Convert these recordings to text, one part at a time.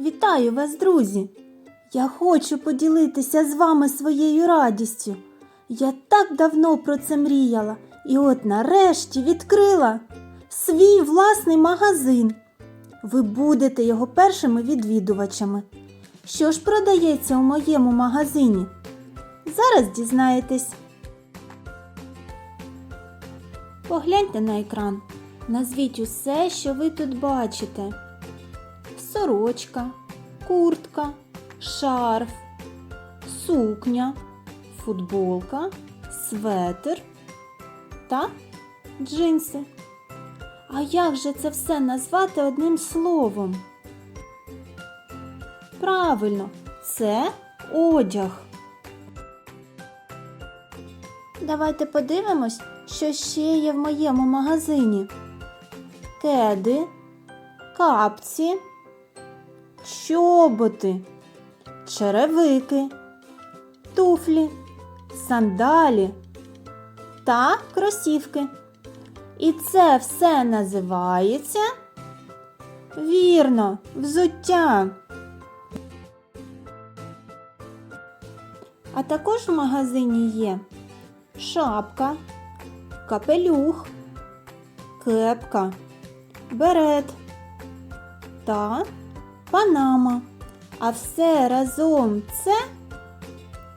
Вітаю вас, друзі! Я хочу поділитися з вами своєю радістю. Я так давно про це мріяла і от нарешті відкрила свій власний магазин. Ви будете його першими відвідувачами. Що ж продається у моєму магазині? Зараз дізнаєтесь. Погляньте на екран. Назвіть усе, що ви тут бачите сорочка, куртка, шарф, сукня, футболка, светр та джинси. А як же це все назвати одним словом? Правильно, це одяг. Давайте подивимось, що ще є в моєму магазині. Кеди, капці, чоботи, черевики, туфлі, сандалі та кросівки. І це все називається вірно, взуття. А також в магазині є шапка, капелюх, кепка, берет та панама. А все разом це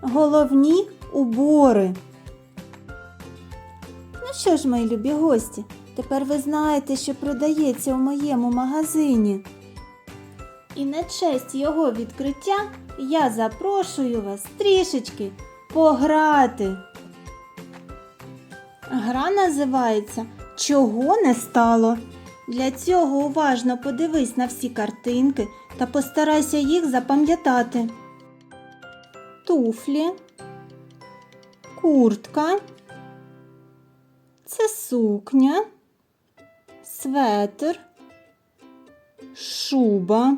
головні убори. Ну що ж, мої любі гості, тепер ви знаєте, що продається у моєму магазині. І на честь його відкриття я запрошую вас трішечки пограти. Гра називається Чого не стало. Для цього уважно подивись на всі картинки та постарайся їх запам'ятати. Туфлі, куртка, це сукня, светр, шуба,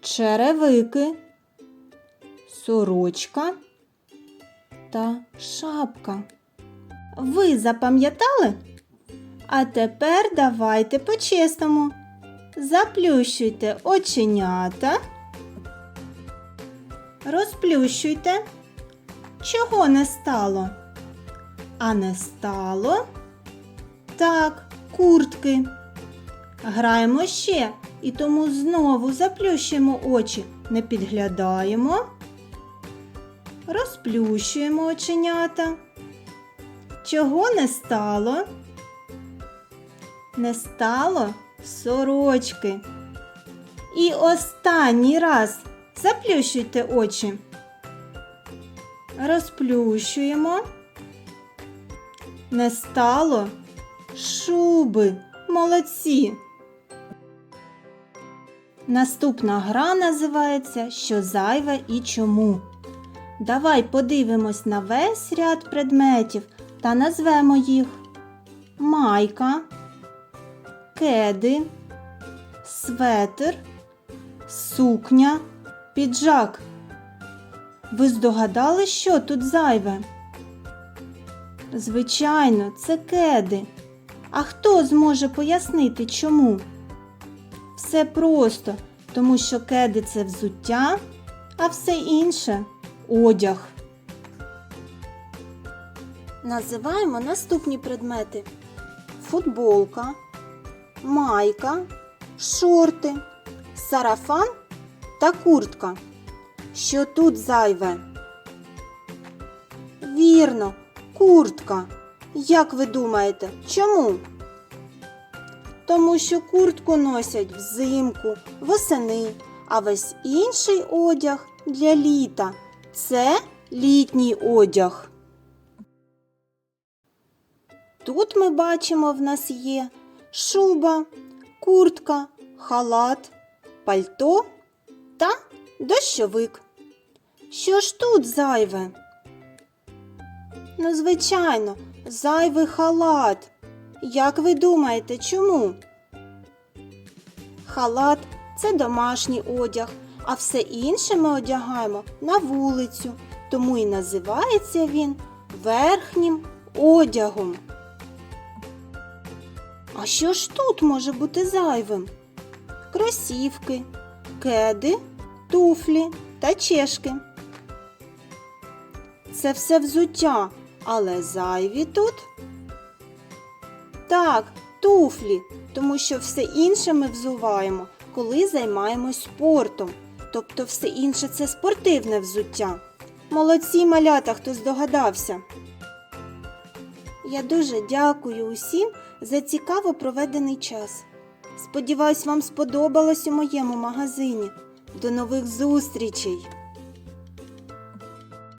черевики, сорочка та шапка. Ви запам'ятали? А тепер давайте по-чесному. Заплющуйте оченята. Розплющуйте. Чого не стало? А не стало? Так, куртки. Граємо ще і тому знову заплющуємо очі, не підглядаємо. Розплющуємо оченята. Чого не стало? Не стало сорочки. І останній раз заплющуйте очі. Розплющуємо. Не стало шуби. Молодці. Наступна гра називається Що зайве і чому. Давай подивимось на весь ряд предметів та назвемо їх майка, кеди, светр, сукня, піджак. Ви здогадали, що тут зайве? Звичайно, це кеди. А хто зможе пояснити чому? Все просто, тому що кеди це взуття, а все інше одяг. Називаємо наступні предмети: футболка, майка, шорти, сарафан та куртка. Що тут зайве? Вірно, куртка. Як ви думаєте, чому? Тому що куртку носять взимку, восени, а весь інший одяг для літа. Це літній одяг. Тут ми бачимо, в нас є шуба, куртка, халат, пальто та дощовик. Що ж тут зайве? Ну, звичайно, зайвий халат. Як ви думаєте, чому? Халат це домашній одяг, а все інше ми одягаємо на вулицю, тому і називається він верхнім одягом. А що ж тут може бути зайвим? Кросівки, кеди, туфлі та чешки. Це все взуття, але зайві тут. Так, туфлі, тому що все інше ми взуваємо, коли займаємось спортом. Тобто все інше це спортивне взуття. Молодці малята, хто здогадався. Я дуже дякую усім за цікаво проведений час. Сподіваюсь, вам сподобалось у моєму магазині. До нових зустрічей!